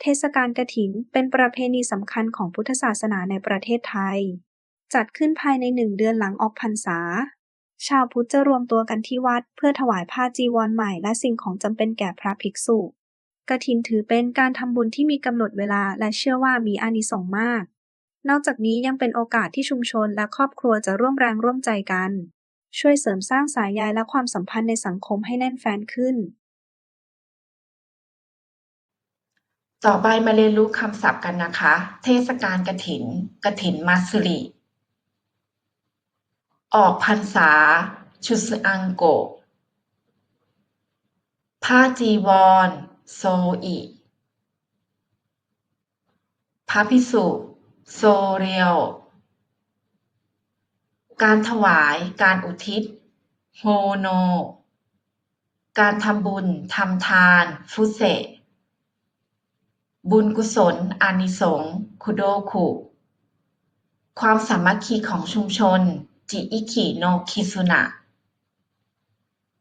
เทศกาลกฐินเป็นประเพณีสำคัญของพุทธศาสนาในประเทศไทย จัดขึ้นภายในหนึ่งเดือนหลังออกพรรษา ชาวพุทธจะรวมตัวกันที่วัดเพื่อถวายผ้าจีวรใหม่และสิ่งของจำเป็นแก่พระภิกษุกฐินถือเป็นการทำบุญที่มีกำหนดเวลาและเชื่อว่ามีอานิสงส์มาก นอกจากนี้ยังเป็นโอกาสที่ชุมชนและครอบครัวจะร่วมแรงร่วมใจกัน ช่วยเสริมสร้างสายใยและความสัมพันธ์ในสังคมให้แน่นแฟ้นขึ้น ต่อไปมาเรียนรู้คำศัพท์กันนะคะ เทศกาลกฐินกฐินมัสริออกพรรษา ชุสอังโก ผ้าจีวร โซอิพระพิสุโซเรียว การถวาย การอุทิศ โฮโน การทำบุญ ทำทาน ฟุเซ บุญกุศล อานิสงส์คุโดคุ ความสามัคคีของชุมชน จิอิคิโนคิสุนะ